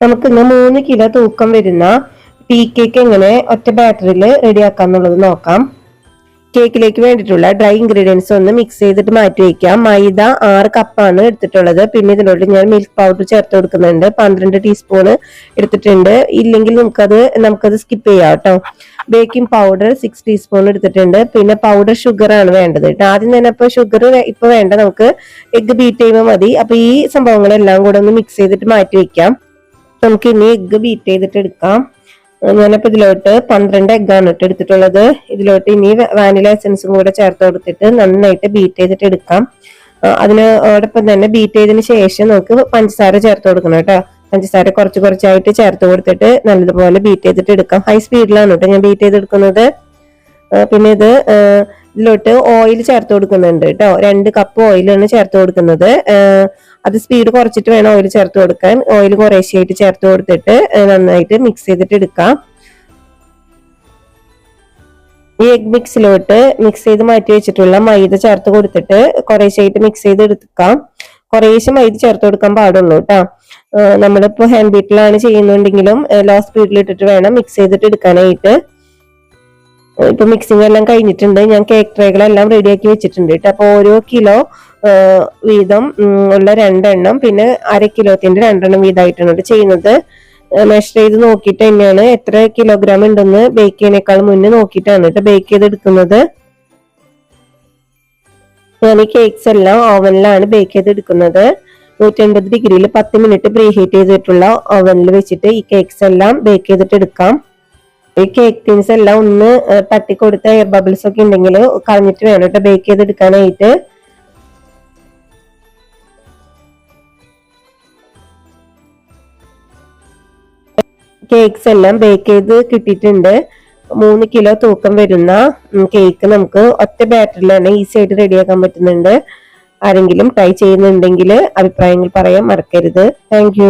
നമുക്ക് ഇന്ന് മൂന്ന് കിലോ തൂക്കം വരുന്ന ടീ കേക്ക് എങ്ങനെ ഒറ്റ ബാറ്ററിയിൽ റെഡിയാക്കാന്നുള്ളത് നോക്കാം. കേക്കിലേക്ക് വേണ്ടിയിട്ടുള്ള ഡ്രൈ ഇൻഗ്രീഡിയൻസ് ഒന്ന് മിക്സ് ചെയ്തിട്ട് മാറ്റി വയ്ക്കാം മൈദ ആറ് കപ്പാണ് എടുത്തിട്ടുള്ളത്. പിന്നെ ഇതിനോട് ഞാൻ മിൽക്ക് പൗഡർ ചേർത്ത് കൊടുക്കുന്നുണ്ട്. പന്ത്രണ്ട് ടീസ്പൂൺ എടുത്തിട്ടുണ്ട്. ഇല്ലെങ്കിൽ നമുക്കത് നമുക്കത് സ്കിപ്പ് ചെയ്യാം കേട്ടോ. ബേക്കിംഗ് പൗഡർ സിക്സ് ടീസ്പൂൺ എടുത്തിട്ടുണ്ട്. പിന്നെ പൗഡർ ഷുഗർ ആണ് വേണ്ടത്. ആദ്യം തന്നെ ഇപ്പൊ ഷുഗർ ഇപ്പൊ വേണ്ട. നമുക്ക് എഗ് ബീറ്റ് ചെയ്യുമ്പോൾ മതി. അപ്പൊ ഈ സംഭവങ്ങളെല്ലാം കൂടെ ഒന്ന് മിക്സ് ചെയ്തിട്ട് മാറ്റി വെക്കാം. നമുക്ക് ഇനി എഗ്ഗ് ബീറ്റ് ചെയ്തിട്ട് എടുക്കാം. ഞാനിപ്പോ ഇതിലോട്ട് പന്ത്രണ്ട് എഗ്ഗാണ് ഇട്ട് എടുത്തിട്ടുള്ളത്. ഇതിലോട്ട് ഇനി വാനില എസൻസും കൂടെ ചേർത്ത് കൊടുത്തിട്ട് നന്നായിട്ട് ബീറ്റ് ചെയ്തിട്ട് എടുക്കാം. അതിനോടൊപ്പം തന്നെ ബീറ്റ് ചെയ്തതിന് ശേഷം നമുക്ക് പഞ്ചസാര ചേർത്ത് കൊടുക്കണം കേട്ടോ. പഞ്ചസാര കുറച്ച് കുറച്ചായിട്ട് ചേർത്ത് കൊടുത്തിട്ട് നല്ലതുപോലെ ബീറ്റ് ചെയ്തിട്ട് എടുക്കാം. ഹൈ സ്പീഡിലാണ് കേട്ടോ ഞാൻ ബീറ്റ് ചെയ്തെടുക്കുന്നത് പിന്നെ ഇത് ഇതിലോട്ട് ഓയിൽ ചേർത്ത് കൊടുക്കുന്നുണ്ട് കേട്ടോ. രണ്ട് കപ്പ് ഓയിലാണ് ചേർത്ത് കൊടുക്കുന്നത്. അത് സ്പീഡ് കുറച്ചിട്ട് വേണം ഓയിൽ ചേർത്ത് കൊടുക്കാൻ. ഓയിൽ കുറേശ്ശെയായിട്ട് ചേർത്ത് കൊടുത്തിട്ട് നന്നായിട്ട് മിക്സ് ചെയ്തിട്ട് എടുക്കാം. ഈ എഗ് മിക്സിലോട്ട് മിക്സ് ചെയ്ത് മാറ്റി വെച്ചിട്ടുള്ള മൈദ ചേർത്ത് കൊടുത്തിട്ട് കുറേശ്ശെയായിട്ട് മിക്സ് ചെയ്ത് എടുക്കാം. കുറേശ്ശെ മൈദ ചേർത്ത് കൊടുക്കാൻ പാടുള്ളൂ കേട്ടോ നമ്മളിപ്പോ ഹാൻഡ് ബീറ്റിലാണ് ചെയ്യുന്നുണ്ടെങ്കിലും ലോ സ്പീഡിൽ ഇട്ടിട്ട് വേണം മിക്സ് ചെയ്തിട്ട് എടുക്കാനായിട്ട്. ഇപ്പൊ മിക്സിംഗ് എല്ലാം കഴിഞ്ഞിട്ടുണ്ട്. ഞാൻ കേക്ക് ട്രേകളെല്ലാം റെഡിയാക്കി വെച്ചിട്ടുണ്ട് കേട്ടോ. അപ്പൊ ഓരോ കിലോ വീതം ഉള്ള രണ്ടെണ്ണം പിന്നെ അര കിലോത്തിന്റെ രണ്ടെണ്ണം വീതമായിട്ടാണ് ചെയ്യുന്നത്. മെഷർ ചെയ്ത് നോക്കിയിട്ട് തന്നെയാണ് എത്ര കിലോഗ്രാം ഉണ്ടെന്ന് ബേക്ക് ചെയ്യുന്നേക്കാൾ മുന്നേ നോക്കിയിട്ടാണ് കേട്ടോ ബേക്ക് ചെയ്തെടുക്കുന്നത്. ഞാൻ ഈ കേക്ക്സ് എല്ലാം ഓവനിലാണ് ബേക്ക് ചെയ്തെടുക്കുന്നത്. നൂറ്റി അൻപത് ഡിഗ്രിയിൽ പത്ത് മിനിറ്റ് പ്രീഹീറ്റ് ചെയ്തിട്ടുള്ള ഓവനിൽ വെച്ചിട്ട് ഈ കേക്ക്സ് എല്ലാം ബേക്ക് ചെയ്തിട്ട് എടുക്കാം. ഈ കേക്ക് തിൻസ് എല്ലാം ഒന്ന് തട്ടിക്കൊടുത്ത എയർ ബബിൾസ് ഒക്കെ ഉണ്ടെങ്കിൽ കളഞ്ഞിട്ട് വേണം കേട്ടോ ബേക്ക് ചെയ്തെടുക്കാനായിട്ട്. കേക്ക്സ് എല്ലാം ബേക്ക് ചെയ്ത് കിട്ടിയിട്ടുണ്ട്. മൂന്ന് കിലോ തൂക്കം വരുന്ന കേക്ക് നമുക്ക് ഒറ്റ ബാറ്ററിൽ തന്നെ ഈസി ആയിട്ട് റെഡിയാക്കാൻ പറ്റുന്നുണ്ട്. ആരെങ്കിലും ട്രൈ ചെയ്യുന്നുണ്ടെങ്കിൽ അഭിപ്രായങ്ങൾ പറയാൻ മറക്കരുത്. താങ്ക്